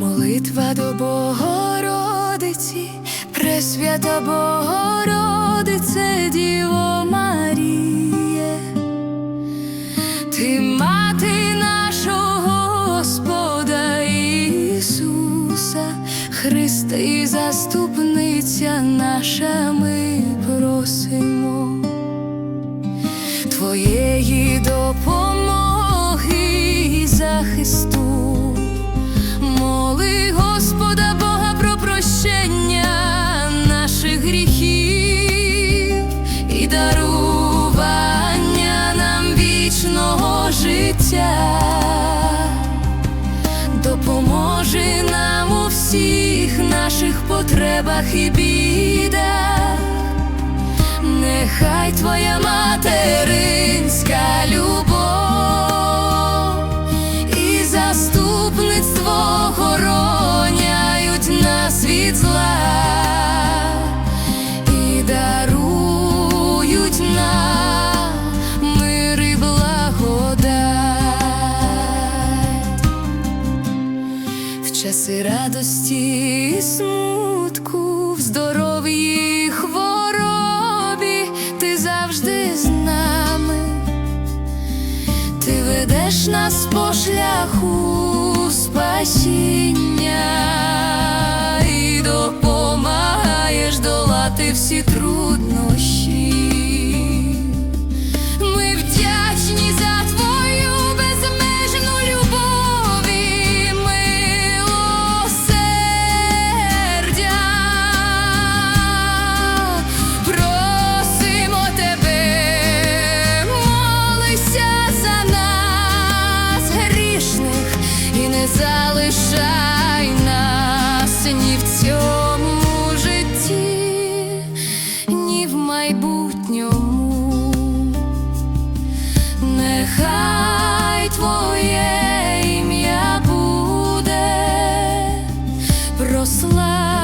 Молитва до Богородиці, Пресвята Богородице, Діво Маріє, ти мати нашого Господа Ісуса, Христа і заступниця наша, ми просимо Твоєї допомоги і захисту. Життя. Допоможи нам у всіх наших потребах і бідах. Часи радості і смутку, в здоров'ї хворобі, ти завжди з нами, ти ведеш нас по шляху спасіння залишай нас ні в цьому житті, ні в майбутньому, нехай твоє ім'я буде прославлено